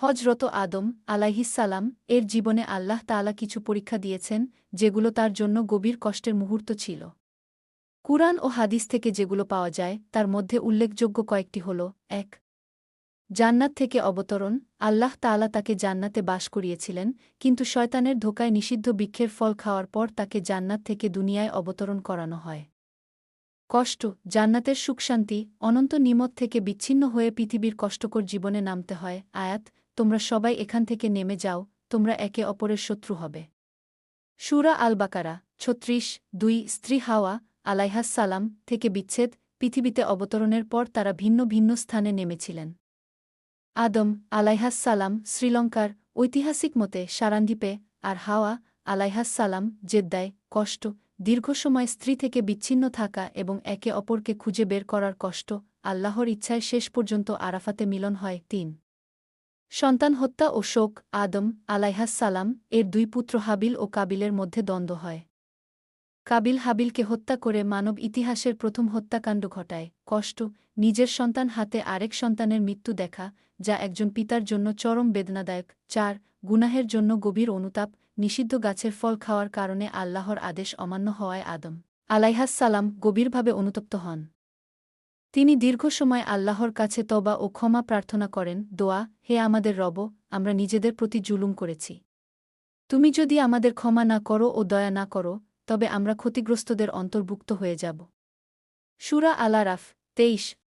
হজরত আদম আলাইহিসালাম এর জীবনে আল্লাহ তাআলা কিছু পরীক্ষা দিয়েছেন, যেগুলো তার জন্য গভীর কষ্টের মুহূর্ত ছিল। কুরআন ও হাদিস থেকে যেগুলো পাওয়া যায়, তার মধ্যে উল্লেখযোগ্য কয়েকটি হল, এক, জান্নাত থেকে অবতরণ, আল্লাহ তাআলা তাকে জান্নাতে বাস করিয়েছিলেন, কিন্তু শয়তানের ধোকায় নিষিদ্ধ বৃক্ষের ফল খাওয়ার পর তাকে জান্নাত থেকে দুনিয়ায় অবতরণ করানো হয়। কষ্ট, জান্নাতের সুখশান্তি অনন্ত নিমত থেকে বিচ্ছিন্ন হয়ে পৃথিবীর কষ্টকর জীবনে নামতে হয়, আয়াত তোমরা সবাই এখান থেকে নেমে যাও, তোমরা একে অপরের শত্রু হবে। সুরা আল বাকারা ছত্রিশ, দুই, স্ত্রী হাওয়া আলাইহাস-সালাম থেকে বিচ্ছেদ, পৃথিবীতে অবতরণের পর তারা ভিন্ন ভিন্ন স্থানে নেমেছিলেন। আদম আলাইহাস-সালাম শ্রীলঙ্কার ঐতিহাসিক মতে সারান্দ্বীপে আর হাওয়া আলাইহাস-সালাম জেদ্দায় কষ্ট, দীর্ঘ সময় স্ত্রী থেকে বিচ্ছিন্ন থাকা এবং একে অপরকে খুঁজে বের করার কষ্ট আল্লাহর ইচ্ছায় শেষ পর্যন্ত আরাফাতে মিলন হয় তিন। সন্তান হত্যা ও শোক, আদম, আলাইহাস-সালাম, এর দুই পুত্র হাবিল ও কাবিলের মধ্যে দ্বন্দ্ব হয়। কাবিল হাবিলকে হত্যা করে মানব ইতিহাসের প্রথম হত্যাকাণ্ড ঘটায়। কষ্ট, নিজের সন্তান হাতে আরেক সন্তানের মৃত্যু দেখা, যা একজন পিতার জন্য চরম বেদনাদায়ক, চার, গুনাহের জন্য গভীর অনুতাপ, নিষিদ্ধ গাছের ফল খাওয়ার কারণে আল্লাহর আদেশ অমান্য হওয়ায় আদম আলাইহাস-সালাম গভীরভাবে অনুতপ্ত হন। তিনি দীর্ঘ সময় আল্লাহর কাছে তবা ও ক্ষমা প্রার্থনা করেন, দোয়া, হে আমাদের রব, আমরা নিজেদের প্রতি জুলুম করেছি। তুমি যদি আমাদের ক্ষমা না করো ও দয়া না করো, তবে আমরা ক্ষতিগ্রস্তদের অন্তর্ভুক্ত হয়ে যাব। সুরা আলারাফ তেইশ